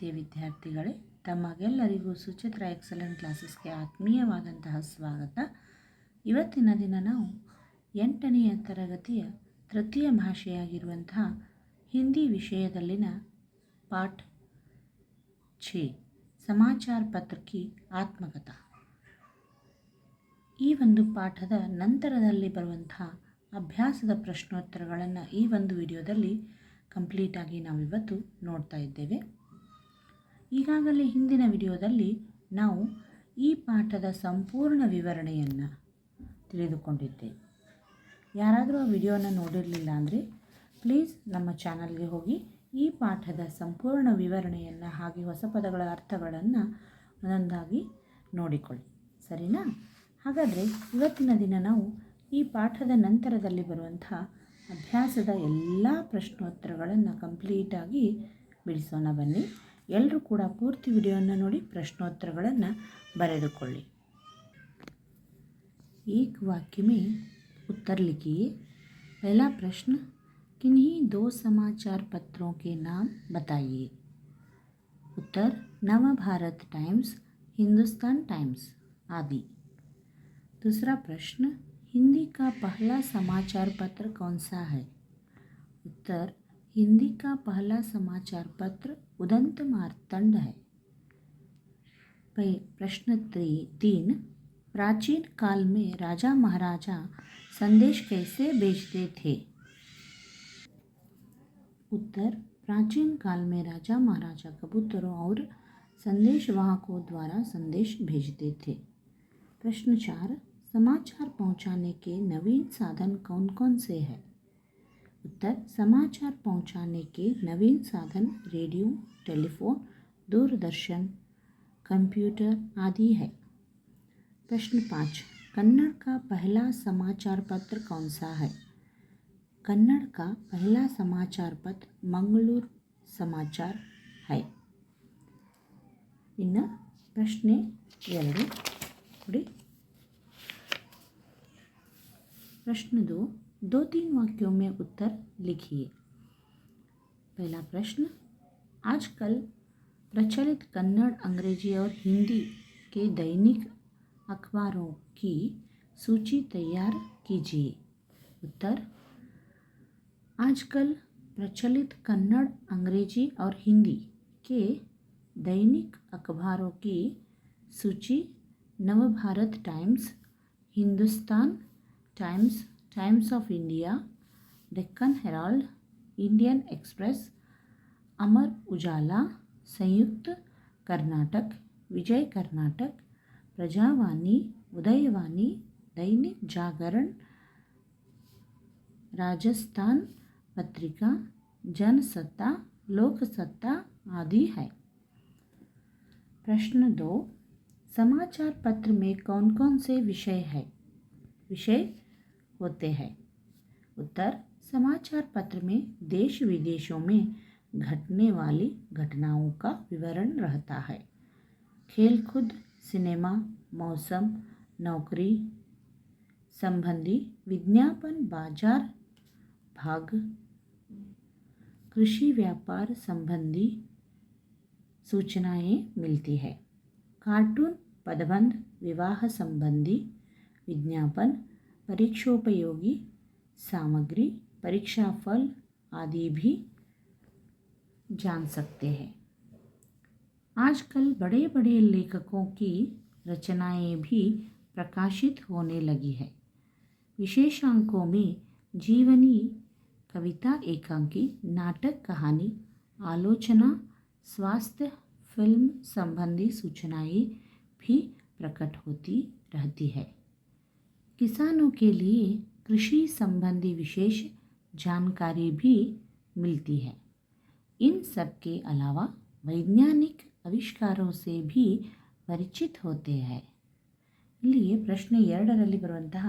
ಪ್ರೀತಿಯ ವಿದ್ಯಾರ್ಥಿಗಳೇ, ತಮಗೆಲ್ಲರಿಗೂ ಸುಚಿತ್ರ ಎಕ್ಸಲೆಂಟ್ ಕ್ಲಾಸಸ್ಗೆ ಆತ್ಮೀಯವಾದಂತಹ ಸ್ವಾಗತ. ಇವತ್ತಿನ ದಿನ ನಾವು ಎಂಟನೆಯ ತರಗತಿಯ ತೃತೀಯ ಭಾಷೆಯಾಗಿರುವಂತಹ ಹಿಂದಿ ವಿಷಯದಲ್ಲಿನ ಪಾಠ ಛೇ, ಸಮಾಚಾರ ಪತ್ರಿಕೆ ಆತ್ಮಕಥ ಆತ್ಮಕಥಾ. ಈ ಒಂದು ಪಾಠದ ನಂತರದಲ್ಲಿ ಬರುವಂತಹ ಅಭ್ಯಾಸದ ಪ್ರಶ್ನೋತ್ತರಗಳನ್ನು ಈ ಒಂದು ವಿಡಿಯೋದಲ್ಲಿ ಕಂಪ್ಲೀಟಾಗಿ ನಾವಿವತ್ತು ನೋಡ್ತಾ ಇದ್ದೇವೆ. ಈಗಾಗಲೇ ಹಿಂದಿನ ವಿಡಿಯೋದಲ್ಲಿ ನಾವು ಈ ಪಾಠದ ಸಂಪೂರ್ಣ ವಿವರಣೆಯನ್ನು ತಿಳಿದುಕೊಂಡಿದ್ದೇವೆ. ಯಾರಾದರೂ ಆ ವಿಡಿಯೋನ ನೋಡಿರಲಿಲ್ಲ ಅಂದರೆ ಪ್ಲೀಸ್ ನಮ್ಮ ಚಾನಲ್ಗೆ ಹೋಗಿ ಈ ಪಾಠದ ಸಂಪೂರ್ಣ ವಿವರಣೆಯನ್ನು ಹಾಗೆ ಹೊಸ ಪದಗಳ ಅರ್ಥಗಳನ್ನು ಒಂದೊಂದಾಗಿ ನೋಡಿಕೊಳ್ಳಿ. ಸರಿನಾ? ಹಾಗಾದರೆ ಇವತ್ತಿನ ದಿನ ನಾವು ಈ ಪಾಠದ ನಂತರದಲ್ಲಿ ಬರುವಂಥ ಅಭ್ಯಾಸದ ಎಲ್ಲ ಪ್ರಶ್ನೋತ್ತರಗಳನ್ನು ಕಂಪ್ಲೀಟಾಗಿ ಬಿಡಿಸೋಣ ಬನ್ನಿ. ಎಲ್ಲರೂ ಕೂಡ ಪೂರ್ತಿ ವಿಡಿಯೋನ ನೋಡಿ ಪ್ರಶ್ನೋತ್ತರಗಳನ್ನು ಬರೆದುಕೊಳ್ಳಿ एक वाक्य में उत्तर लिखिए पहला प्रश्न किन्हीं दो समाचार पत्रों के नाम बताइए उत्तर नव भारत टाइम्स हिंदुस्तान टाइम्स आदि दूसरा प्रश्न हिंदी का पहला समाचार पत्र कौन सा है उत्तर हिंदी का पहला समाचार पत्र उदंत मारतंड है। प्रश्न तीन, प्राचीन काल में राजा महाराजा संदेश कैसे भेजते थे? उत्तर, प्राचीन काल में राजा महाराजा कबूतरों और संदेशवाहकों द्वारा संदेश भेजते थे। प्रश्न चार, समाचार पहुँचाने के नवीन साधन कौन कौन से हैं? उत्तर समाचार पहुंचाने के नवीन साधन रेडियो टेलीफोन दूरदर्शन कंप्यूटर आदि है प्रश्न पाँच कन्नड़ का पहला समाचार पत्र कौन सा है कन्नड़ का पहला समाचार पत्र मंगलूर समाचार है ಇನ್ನು ಪ್ರಶ್ನೆ ಎರಡು ನೋಡಿ प्रश्न दो तीन वाक्यों में उत्तर लिखिए। पहला प्रश्न, आजकल प्रचलित कन्नड़, अंग्रेज़ी और हिंदी के दैनिक अखबारों की सूची तैयार कीजिए। उत्तर, आजकल प्रचलित कन्नड़, अंग्रेज़ी और हिंदी के दैनिक अखबारों की सूची Navbharat Times, Hindustan Times Times of India Deccan Herald Indian Express Amar Ujala Samyukta Karnataka Vijay Karnataka Prajavani Udayavani Dainik Jagran Rajasthan Patrika Jansatta Loksatta आदि है। प्रश्न दो, समाचार पत्र में कौन कौन से विषय है? विषय होते हैं। उत्तर, समाचार पत्र में देश विदेशों में घटने वाली घटनाओं का विवरण रहता है। खेलकूद सिनेमा, मौसम, नौकरी संबंधी विज्ञापन, बाज़ार भाग, कृषि व्यापार संबंधी सूचनाएँ मिलती है। कार्टून, पदबंध, विवाह संबंधी विज्ञापन परीक्षोपयोगी सामग्री, परीक्षा फल आदि भी जान सकते हैं। आजकल बड़े बड़े लेखकों की रचनाएँ भी प्रकाशित होने लगी है। विशेषांकों में जीवनी, कविता एकांकी, नाटक कहानी, आलोचना, स्वास्थ्य, फ़िल्म संबंधी सूचनाएँ भी प्रकट होती रहती है। किसानों के लिए कृषि संबंधी विशेष जानकारी भी मिलती है इन सब के अलावा वैज्ञानिक आविष्कारों से भी ಪರಿಚಿತ್ ಹೋತೆ ಹೈ ಇಲ್ಲಿಗೆ ಪ್ರಶ್ನೆ ಎರಡರಲ್ಲಿ ಬರುವಂತಹ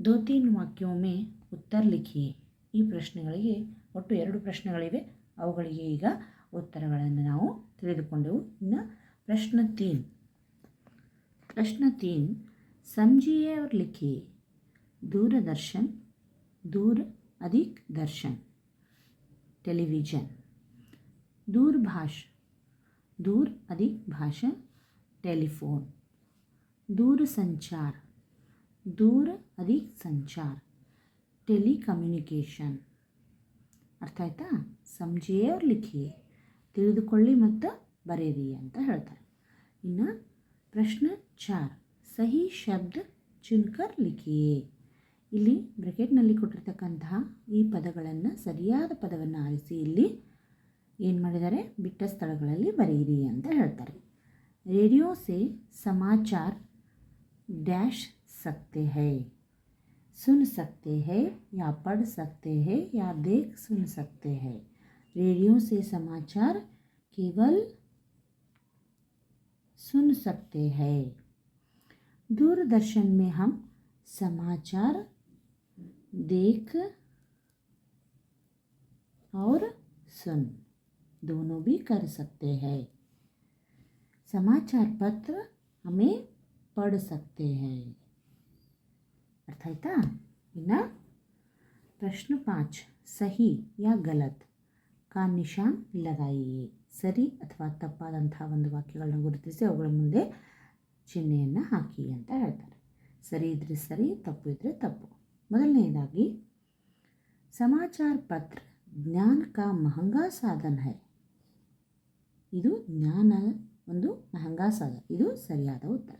ದೋ ತೀನ್ ವಾಕ್ಯೋಮೆ ಉತ್ತರ ಲಿಖಿಯೆ ಈ ಪ್ರಶ್ನೆಗಳಿಗೆ ಒಟ್ಟು ಎರಡು ಪ್ರಶ್ನೆಗಳಿವೆ ಅವುಗಳಿಗೆ ಈಗ ಉತ್ತರಗಳನ್ನು ನಾವು ತಿಳಿದುಕೊಂಡೆವು ಇನ್ನು ಪ್ರಶ್ನೆ ತೀನ್ प्रश्न तीन समझिए और लिखिए दूरदर्शन दूर अधिक दर्शन टेलीविज़न दूरभाष दूर अधिक भाषा टेलीफोन दूर संचार दूर अधिक संचार ಟೆಲಿಕಮ್ಯುನಿಕೇಷನ್ ಅರ್ಥ ಆಯ್ತಾ ಸಮಜಿಯೇ ಅವ್ರು ಲಿಖಿಯೇ ತಿಳಿದುಕೊಳ್ಳಿ ಮತ್ತು ಬರೆಯಿರಿ ಅಂತ ಹೇಳ್ತಾರೆ ಇನ್ನು ಪ್ರಶ್ನೆ ಚಾರ್ ಸಹಿ ಶಬ್ದ ಚುನ್ಕರ್ ಲಿಖಿಯೇ ಇಲ್ಲಿ ಬ್ರೆಕೆಟ್ನಲ್ಲಿ ಕೊಟ್ಟಿರ್ತಕ್ಕಂತಹ ಈ ಪದಗಳನ್ನು ಸರಿಯಾದ ಪದವನ್ನು ಆರಿಸಿ ಇಲ್ಲಿ ಏನು ಮಾಡಿದ್ದಾರೆ ಬಿಟ್ಟ ಸ್ಥಳಗಳಲ್ಲಿ ಬರೆಯಿರಿ ಅಂತ ಹೇಳ್ತಾರೆ ರೇಡಿಯೋ ಸೆ ಸಮಾಚಾರ ಡ್ಯಾಶ್ सकते हैं सुन सकते हैं या पढ़ सकते हैं या देख सुन सकते हैं रेडियो से समाचार केवल सुन सकते हैं दूरदर्शन में हम समाचार देख और सुन दोनों भी कर सकते हैं। समाचार पत्र हमें पढ़ सकते हैं। अर्थ आयता बिना प्रश्न पाँच सही या गलत का निशान लगाइए। सरी अथवा तपाद ಒಂದು ವಾಕ್ಯಗಳನ್ನ ಗುರುತಿಸಿ ಅವುಗಳ ಚಿಹ್ನೆಯನ್ನು ಹಾಕಿ ಅಂತ ಹೇಳ್ತಾರೆ ಸರಿ ಇದ್ರೆ ಸರಿ ತಪ್ಪು ಇದ್ದರೆ ತಪ್ಪು ಮೊದಲನೆಯದಾಗಿ ಸಮಾಚಾರ ಪತ್ರ ಜ್ಞಾನ ಕಾ ಮಹಂಗಾ ಸಾಧನ ಹೈ ಇದು ಜ್ಞಾನ ಒಂದು ಮಹಂಗಾ ಸಾಧನ ಇದು ಸರಿಯಾದ ಉತ್ತರ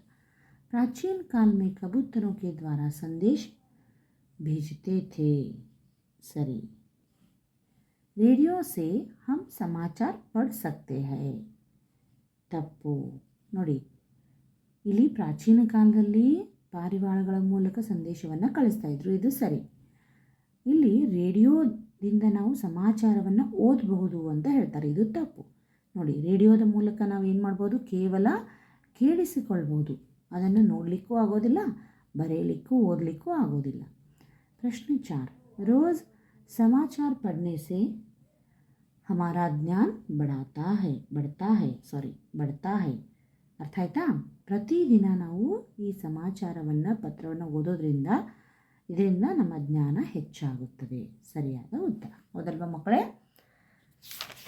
प्राचीन काल में कबूतरों के द्वारा संदेश भेजते थे सरी रेडियो से हम समाचार पढ़ सकते हैं ತಪ್ಪು ನೋಡಿ ಇಲ್ಲಿ ಪ್ರಾಚೀನ ಕಾಲದಲ್ಲಿ ಪಾರಿವಾಳಗಳ ಮೂಲಕ ಸಂದೇಶವನ್ನು ಕಳಿಸ್ತಾ ಇದ್ರು. ಇದು ಸರಿ. ಇಲ್ಲಿ ರೇಡಿಯೋದಿಂದ ನಾವು ಸಮಾಚಾರವನ್ನು ಓದಬಹುದು ಅಂತ ಹೇಳ್ತಾರೆ. ಇದು ತಪ್ಪು. ನೋಡಿ, ರೇಡಿಯೋದ ಮೂಲಕ ನಾವು ಏನು ಮಾಡ್ಬೋದು? ಕೇವಲ ಕೇಳಿಸಿಕೊಳ್ಬೋದು. ಅದನ್ನು ನೋಡಲಿಕ್ಕೂ ಆಗೋದಿಲ್ಲ ಬರೆಯಲಿಕ್ಕೂ ಓದಲಿಕ್ಕೂ ಆಗೋದಿಲ್ಲ. ಪ್ರಶ್ನೆ ಚಾರ್. ರೋಜ್ ಸಮಾಚಾರ ಪಡ್ನೆ ಸೆ ಹಮಾರಾ ಜ್ಞಾನ್ ಬಡಾತಾ ಹೈ, ಬಡ್ತಾ ಹೈ ಸಾರಿ ಬಡ್ತಾ ಹೈ. ಅರ್ಥ ಆಯ್ತಾ? ಪ್ರತಿದಿನ ನಾವು ಈ ಸಮಾಚಾರವನ್ನು ಪತ್ರವನ್ನು ಓದೋದ್ರಿಂದ ಇದರಿಂದ ನಮ್ಮ ಜ್ಞಾನ ಹೆಚ್ಚಾಗುತ್ತದೆ ಸರಿಯಾದ ಉತ್ತರ ಹೌದಲ್ವಾ ಮಕ್ಕಳೇ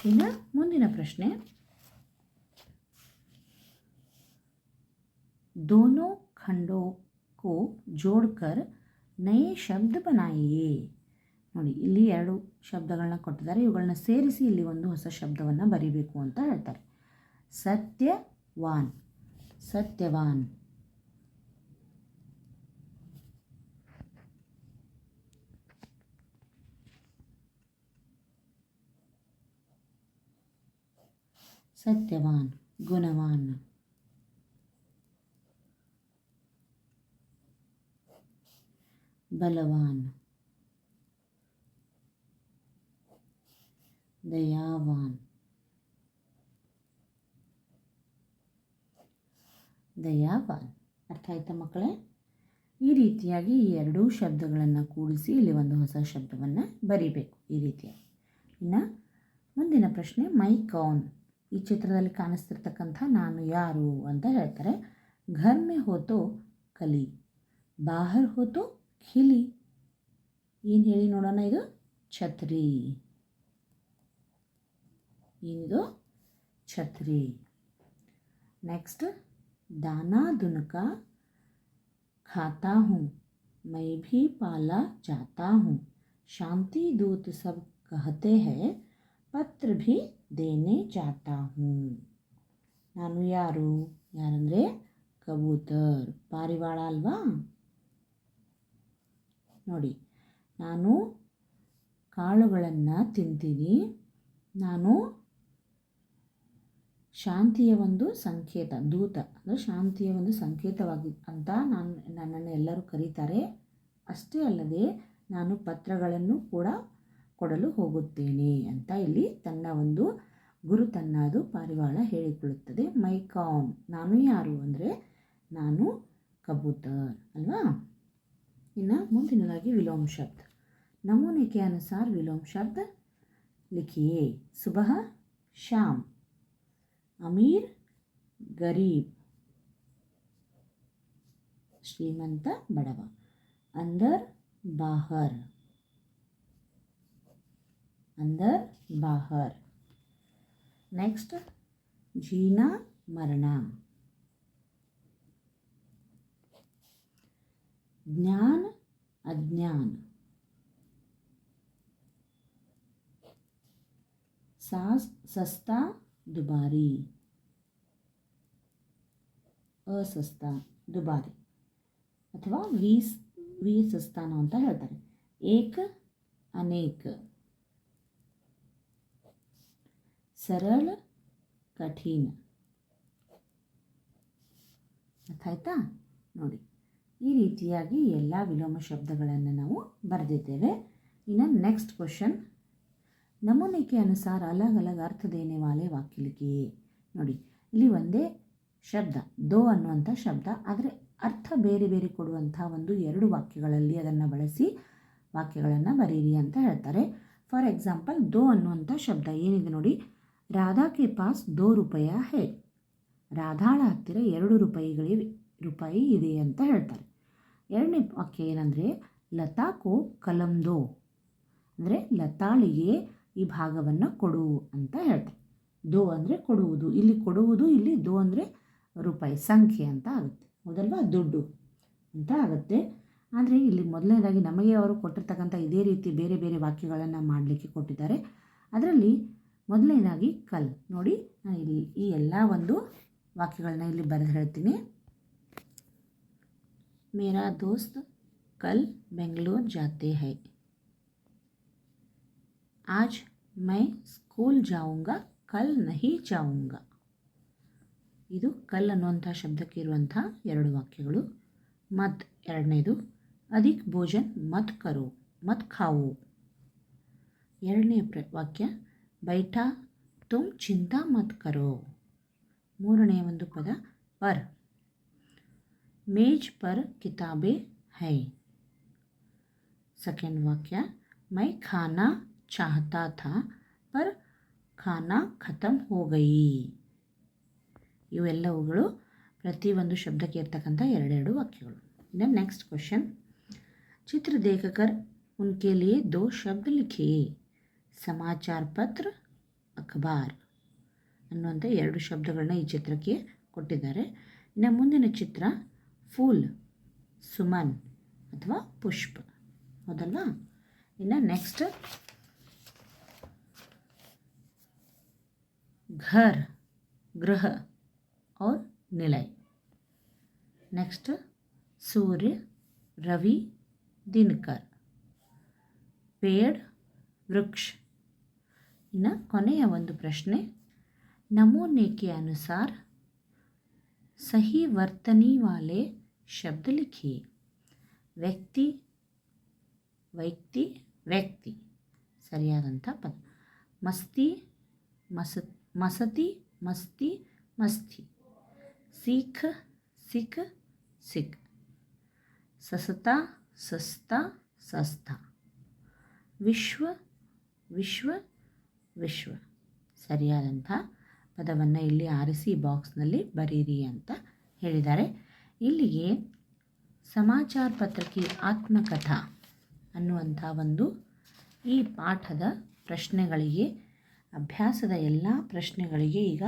ಇನ್ನು ಮುಂದಿನ ಪ್ರಶ್ನೆ दोनों खंडों को जोड़कर ನಯೇ ಶಬ್ದ ಬನಾಯಿಯೇ ನೋಡಿ ಇಲ್ಲಿ ಎರಡು ಶಬ್ದಗಳನ್ನ ಕೊಟ್ಟಿದ್ದಾರೆ ಇವುಗಳನ್ನ ಸೇರಿಸಿ ಇಲ್ಲಿ ಒಂದು ಹೊಸ ಶಬ್ದವನ್ನು ಬರಿಬೇಕು ಅಂತ ಹೇಳ್ತಾರೆ ಸತ್ಯವಾನ್ सत्यवान। सत्यवान गुणवान। बलवान। दयावान। ದಯಾವಾನ್. ಅರ್ಥ ಆಯ್ತಾ ಮಕ್ಕಳೇ? ಈ ರೀತಿಯಾಗಿ ಈ ಎರಡೂ ಶಬ್ದಗಳನ್ನು ಕೂಡಿಸಿ ಇಲ್ಲಿ ಒಂದು ಹೊಸ ಶಬ್ದವನ್ನು ಬರಿಬೇಕು ಈ ರೀತಿಯಾಗಿ. ಇನ್ನು ಮುಂದಿನ ಪ್ರಶ್ನೆ, ಮೈ ಕೌನ್. ಈ ಚಿತ್ರದಲ್ಲಿ ಕಾಣಿಸ್ತಿರ್ತಕ್ಕಂಥ ನಾನು ಯಾರು ಅಂತ ಹೇಳ್ತಾರೆ. ಘರ್ ಮೇ ಹೋತೋ ಕಲಿ, ಬಾಹರ್ ಹೋತೋ ಖಿಲಿ. ಏನು ಹೇಳಿ ನೋಡೋಣ ಇದು? ಛತ್ರಿ. ಏನಿದು? ಛತ್ರಿ. ನೆಕ್ಸ್ಟ್ दाना दुनका खाता हूँ मैं भी पाला जाता हूँ शांति दूत सब कहते हैं ಪತ್ರ ಭಿ ದೇನೆ ಜಾತಾ ಹೂँ ನಾನು ಯಾರು ಯಾರಂದರೆ ಕಬೂತರ್ ಪಾರಿವಾಳ ಅಲ್ವಾ ನೋಡಿ ನಾನು ಕಾಳುಗಳನ್ನು ತಿಂತೀನಿ ನಾನು ಶಾಂತಿಯ ಒಂದು ಸಂಕೇತ, ದೂತ, ಅಂದರೆ ಶಾಂತಿಯ ಒಂದು ಸಂಕೇತವಾಗಿ ಅಂತ ನಾನು ನನ್ನನ್ನು ಎಲ್ಲರೂ ಕರೀತಾರೆ. ಅಷ್ಟೇ ಅಲ್ಲದೆ ನಾನು ಪತ್ರಗಳನ್ನು ಕೂಡ ಕೊಡಲು ಹೋಗುತ್ತೇನೆ ಅಂತ ಇಲ್ಲಿ ತನ್ನ ಒಂದು ಗುರು ತನ್ನದು ಪಾರಿವಾಳ ಹೇಳಿಕೊಳ್ಳುತ್ತದೆ. ಮೈ ಕಾಮ್, ನಾನು ಯಾರು ಅಂದರೆ ನಾನು ಕಬೂತರ್, ಅಲ್ವಾ? ಇನ್ನು ಮುಂದಿನದಾಗಿ ವಿಲೋಮ ಶಬ್ದ. ನಮೂನಿಕೆ ಅನುಸಾರ ವಿಲೋಮ ಶಬ್ದ. ಲಿಖಿಯೇ ಸುಬಹ ಶ್ಯಾಮ್ अमीर, गरीब, श्रीमंत, बड़वा। अंदर, बाहर। अंदर, बाहर। नेक्स्ट जीना, मरना। ज्ञान, अज्ञान। सास, सस्ता ದುಬಾರಿ. ಅಸ್ವಸ್ಥ, ದುಬಾರಿ. ಅಥವಾ ವೀಸ್ ವೀಸ್ ಅಂತ ಹೇಳ್ತಾರೆ. ಏಕ, ಅನೇಕ. ಸರಳ, ಕಠಿಣ. ಆಯ್ತಾ? ನೋಡಿ, ಈ ರೀತಿಯಾಗಿ ಎಲ್ಲ ವಿಲೋಮ ಶಬ್ದಗಳನ್ನು ನಾವು ಬರೆದಿದ್ದೇವೆ. ಇನ್ನು ನೆಕ್ಸ್ಟ್ ಕ್ವಶನ್ ನಮೂನೆ के अनुसार अलग अलग अर्थ देने वाले वाक्य लिखिए ನೋಡಿ ಇಲ್ಲಿ ಒಂದೇ ಶಬ್ದ ದೋ ಅನ್ನುವಂಥ ಶಬ್ದ ಆದರೆ ಅರ್ಥ ಬೇರೆ ಬೇರೆ ಕೊಡುವಂಥ ಒಂದು ಎರಡು ವಾಕ್ಯಗಳಲ್ಲಿ ಅದನ್ನು ಬಳಸಿ ವಾಕ್ಯಗಳನ್ನು ಬರೀರಿ ಅಂತ ಹೇಳ್ತಾರೆ ಫಾರ್ ಎಕ್ಸಾಂಪಲ್ ದೋ ಅನ್ನುವಂಥ ಶಬ್ದ ಏನಿದೆ ನೋಡಿ ರಾಧಾ ಕೆ ಪಾಸ್ ದೋ ರೂಪಾಯ ಹೇ ರಾಧಾಳ ಹತ್ತಿರ ಎರಡು ರೂಪಾಯಿಗಳಿವೆ ರೂಪಾಯಿ ಇದೆ ಅಂತ ಹೇಳ್ತಾರೆ ಎರಡನೇ ವಾಕ್ಯ ಏನಂದರೆ ಲತಾಕೋ ಕಲಂ ದೋ ಅಂದರೆ ಲತಾಳಿಗೆ ಈ ಭಾಗವನ್ನು ಕೊಡು ಅಂತ ಹೇಳ್ತಾರೆ ದೋ ಅಂದರೆ ಕೊಡುವುದು, ಇಲ್ಲಿ ಕೊಡುವುದು, ಇಲ್ಲಿ ದೋ ಅಂದರೆ ರೂಪಾಯಿ, ಸಂಖ್ಯೆ ಅಂತ ಆಗುತ್ತೆ. ಹೌದಲ್ವಾ ದುಡ್ಡು ಅಂತ ಆಗುತ್ತೆ. ಆದರೆ ಇಲ್ಲಿ ಮೊದಲನೇದಾಗಿ ನಮಗೆ ಅವರು ಕೊಟ್ಟಿರ್ತಕ್ಕಂಥ ಇದೇ ರೀತಿ ಬೇರೆ ಬೇರೆ ವಾಕ್ಯಗಳನ್ನು ಮಾಡಲಿಕ್ಕೆ ಕೊಟ್ಟಿದ್ದಾರೆ. ಅದರಲ್ಲಿ ಮೊದಲನೇದಾಗಿ ಕಲ್. ನೋಡಿ ನಾನು ಇಲ್ಲಿ ಈ ಎಲ್ಲ ಒಂದು ವಾಕ್ಯಗಳನ್ನ ಇಲ್ಲಿ ಬರೆದು ಹೇಳ್ತೀನಿ. ಮೇರಾ ದೋಸ್ತ್, ಕಲ್ ಬೆಂಗಳೂರು ಜಾತೆ ಹೈ. ಆಜ್ ಮೈ ಸ್ಕೂಲ್ ಜಾವುಂಗ ಕಲ್ ನಹಿ ಜಾವುಂಗ ಇದು ಕಲ್ ಅನ್ನುವಂಥ ಶಬ್ದಕ್ಕೆ ಇರುವಂಥ ಎರಡು ವಾಕ್ಯಗಳು. ಮತ್ ಎರಡನೇದು, ಅಧಿಕ್ ಭೋಜನ್ ಮತ್ ಕರು, ಮತ್ ಖಾವು. ಎರಡನೇ ಪ್ರ, ವಾಕ್ಯ ಬೈಠಾ ತುಮ್ ಚಿಂತಾ ಮತ್ ಕರೋ. ಮೂರನೆಯ ಒಂದು ಪದ, ಪರ್. ಮೇಜ್ ಪರ್ ಕಿತಾಬೆ ಹೈ. ಸೆಕೆಂಡ್ ವಾಕ್ಯ, ಮೈ ಖಾನಾ चाहता था पर ಖಾನಾ ಖತಮ್ ಹೋ ಗಯಿ ಇವೆಲ್ಲವುಗಳು ಪ್ರತಿಯೊಂದು ಶಬ್ದಕ್ಕೆ ಇರ್ತಕ್ಕಂಥ ಎರಡೆರಡು ವಾಕ್ಯಗಳು ಇನ್ನು ನೆಕ್ಸ್ಟ್ ಕ್ವಶನ್ ಚಿತ್ರ ದೇಖಕರ್ ಉನ್ಕೆ ಲಿಯೆ ದೋ ಶಬ್ದ ಲಿಖಿಯೇ ಸಮಾಚಾರ ಪತ್ರ ಅಖಬಾರ್ ಅನ್ನುವಂಥ ಎರಡು ಶಬ್ದಗಳನ್ನ ಈ ಚಿತ್ರಕ್ಕೆ ಕೊಟ್ಟಿದ್ದಾರೆ ಇನ್ನು ಮುಂದಿನ ಚಿತ್ರ ಫೂಲ್ ಸುಮನ್ ಅಥವಾ ಪುಷ್ಪ ಹೌದಲ್ವಾ ಇನ್ನು ನೆಕ್ಸ್ಟ್ घर गृह और निलय नेक्स्ट सूर्य रवि दिनकर पेड़ वृक्ष ಇನ್ನು ಕೊನೆಯ ಒಂದು ಪ್ರಶ್ನೆ नमूने के अनुसार सही वर्तनी वाले शब्द लिखिए ವ್ಯಕ್ತಿ ವ್ಯಕ್ತಿ ವ್ಯಕ್ತಿ ಸರಿಯಾದಂಥ ಪದ ಮಸ್ತಿ ಮಸ ಮಸತಿ ಮಸ್ತಿ ಮಸ್ತಿ. ಸಿಖ್ ಸಿಖ್ ಸಿಖ್. ಸಸತಾ, ಸಸ್ತಾ ಸಸ್ತಾ. ವಿಶ್ವ ವಿಶ್ವ ವಿಶ್ವ. ಸರಿಯಾದಂಥ ಪದವನ್ನು ಇಲ್ಲಿ ಆರಿಸಿ ಬಾಕ್ಸ್ನಲ್ಲಿ ಬರೀರಿ ಅಂತ ಹೇಳಿದ್ದಾರೆ. ಇಲ್ಲಿಗೆ ಸಮಾಚಾರ ಪತ್ರಿಕೆ ಆತ್ಮಕಥ ಅನ್ನುವಂಥ ಒಂದು ಈ ಪಾಠದ ಪ್ರಶ್ನೆಗಳಿಗೆ ಅಭ್ಯಾಸದ ಎಲ್ಲ ಪ್ರಶ್ನೆಗಳಿಗೆ ಈಗ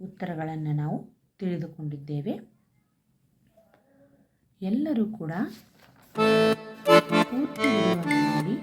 ಉತ್ತರಗಳನ್ನು ನಾವು ತಿಳಿದುಕೊಂಡಿದ್ದೇವೆ. ಎಲ್ಲರೂ ಕೂಡ ಪೂರ್ತಿ ನೋಡಿ